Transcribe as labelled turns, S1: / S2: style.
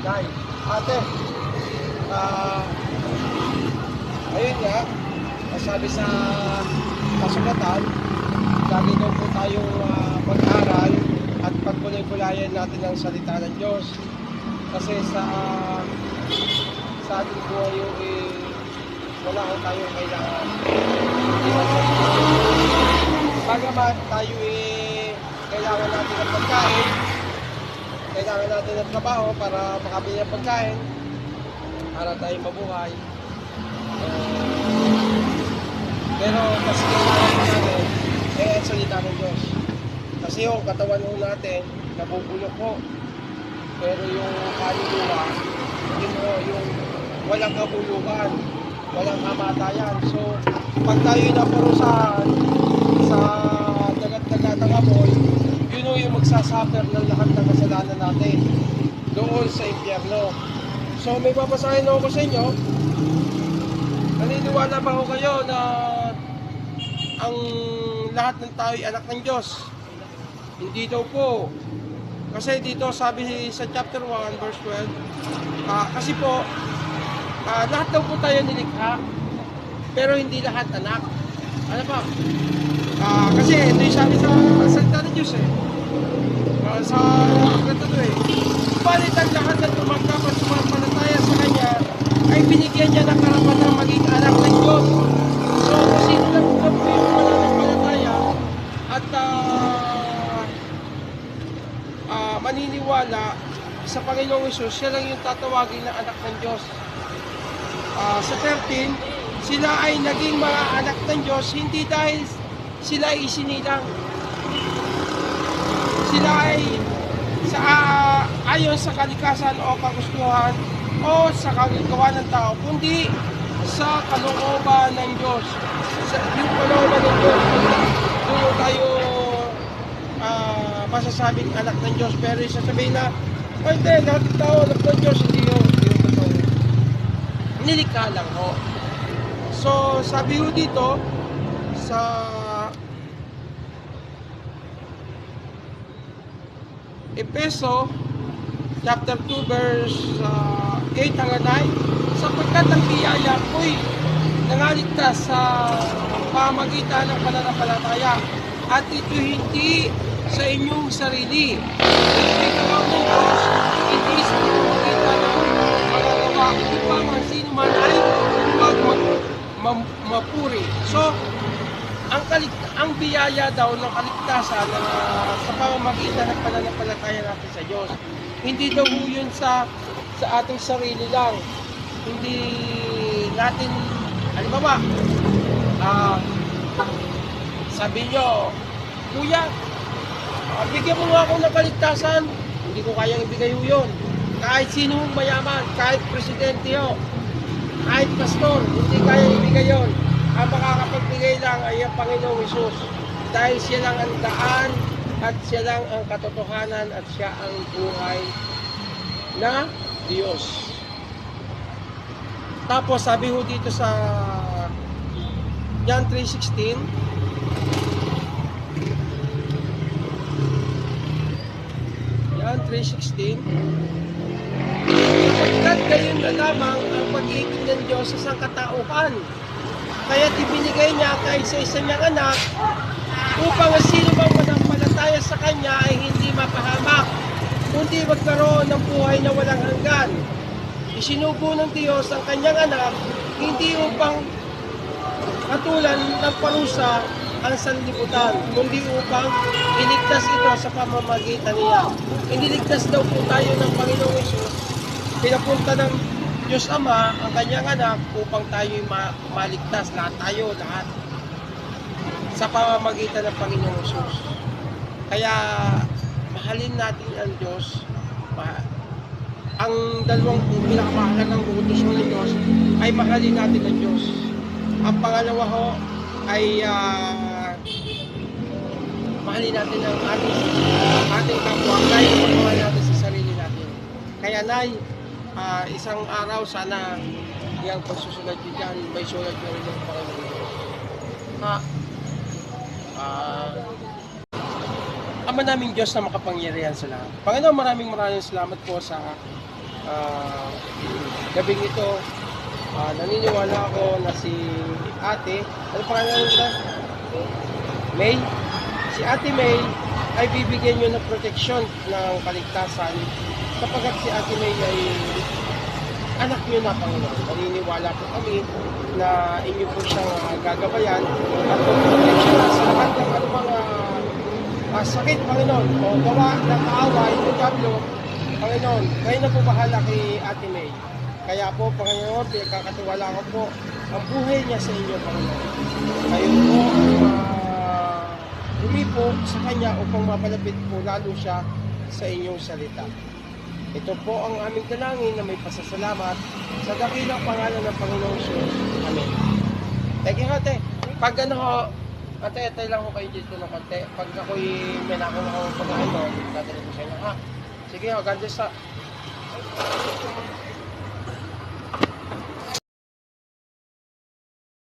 S1: Nay, ate, ah, ayun nga, sabi sa kasulatan, lagi daw po tayong ah, mag-aral at pagkulay-kulayan natin ang salita ng Diyos. Kasi sa sa ating buhay yung eh, wala ko tayong kailangan. Bagamat tayo eh, kailangan natin ng pagkain, kailangan natin ng trabaho para makabili ng pagkain, para tayo mabuhay. Eh, pero mas kailangan natin ay ang salita ng Diyos. Kasi yung katawan ho natin, nabubulok po. Pero yung kaluluwa, yun ho, yung walang kabulukan, walang kamatayan. So, pag tayo naparusahan sa dagat-dagat ng apoy, ho yung magsasuffer ng lahat ng kasalanan natin doon sa impyerno. So, may papasahin ako sa inyo. Naniniwala ba ho kayo na ang lahat ng tao ay anak ng Diyos? Hindi daw po. Kasi dito sabi sa chapter 1 verse 12, ah, kasi po, ah, lahat daw po tayo nilikha, pero hindi lahat anak. Ano ba? Ah, kasi ito yung sabi sa salita ng Diyos eh. Ah, sa aklat ito eh. Balit ang lahat na tumanggap at sumampalataya sa Kanya ay binigyan niya ng karapatang maging anak ng Diyos. So, kung sino lang po po yung mananampalataya at ah, ah, maniniwala sa Panginoong Isus, siya lang yung tatawagin na anak ng Diyos. Ah, sa 13, sila ay naging mga anak ng Diyos hindi dahil sila ay isinilang. Sila ay sa ah, ayon sa kalikasan o kagustuhan o sa kagagawa ng tao, kundi sa kalooban ng Diyos. Sa, yung kalooban ng Diyos, doon tayo ah, masasabing anak ng Diyos. Pero yung sasabihin na, ay hindi, lahat ng tao anak ng Diyos, hindi yun. Hindi yun totoo. Nilikha lang ho. So, sabi ho dito, sa Epeso chapter 2 verse uh, 8 hanggang 9 sapagkat ang biyaya ko'y nangaligtas sa pamagitan ng pananampalataya at ito hindi sa inyong sarili. Ng Diyos hindi sa pamagitan ng magagawa upang ang sino man ay huwag mapuri so ang kalig ang biyaya daw ng kaligtasan na sa pamamagitan ng pananampalataya natin sa Diyos. Hindi daw yun sa sa ating sarili lang. Hindi natin halimbawa ah sabi nyo, Kuya, ah, bigyan mo ako ng kaligtasan. Hindi ko kayang ibigay yun. Kahit sino mayaman, kahit presidente ho, kahit pastor, hindi kaya ibigay yon. Ang makakapagbigay lang ay ang Panginoong Isus. Dahil siya lang ang daan at siya lang ang katotohanan at siya ang buhay na Diyos. Tapos sabi ho dito sa John 3.16 John 3.16 Sapagkat gayon na lamang ang pag-ibig ng Diyos sa sangkatauhan. Kaya ibinigay niya kay sa isa niyang anak upang ang sino bang manampalataya sa Kanya ay hindi mapahamak, kundi magkaroon ng buhay na walang hanggan. Isinubo ng Diyos ang Kanyang anak hindi upang katulan ng parusa ang sanlibutan, kundi upang iligtas ito sa pamamagitan niya. Iniligtas daw po tayo ng Panginoong Isus pinapunta ng Diyos Ama ang kanyang anak upang tayo ma- maligtas, lahat tayo, lahat sa pamamagitan ng Panginoong Jesus. Kaya mahalin natin ang Diyos. Ma- ang dalawang pinakamahalagang utos ng Diyos ay mahalin natin ang Diyos. Ang pangalawa ho ay ah, mahalin natin ang ating, ating kapwa kaya pagmamahal natin sa sarili natin. Kaya Nay, ah, isang araw sana yung pagsusulat nyo dyan, may sulat nyo rin ng Panginoon Diyos. Ha? Ah, Ama naming Diyos na makapangyarihan sa lahat. Panginoon, maraming maraming salamat po sa ah, gabing ito, ah, naniniwala ako na si ate, ano pa nila? May? Si ate May ay bibigyan nyo ng proteksyon ng kaligtasan kapagkat si ate May ay anak nyo na Panginoon. Naniniwala po kami na inyo po siyang gagabayan at protection na sa lahat ng anumang ah, sakit, Panginoon, o gawa ng kaaway ng Pablo, Panginoon, kayo na po bahala kay Ate May. Kaya po, Panginoon, pinagkakatiwala ko po ang buhay niya sa inyo, Panginoon. Kayo po uh, humipo sa Kanya upang mapalapit po lalo siya sa inyong salita. Ito po ang aming dalangin na may pasasalamat sa dakilang pangalan ng Panginoong Jesus. Amen. Thank you, ate. Pag ano ho, ate, ate lang ko kayo dito ng konti. Pag ako'y may nakuha ko pag ano, dadali ko sa inyo, ha? Sige ho, God bless ha.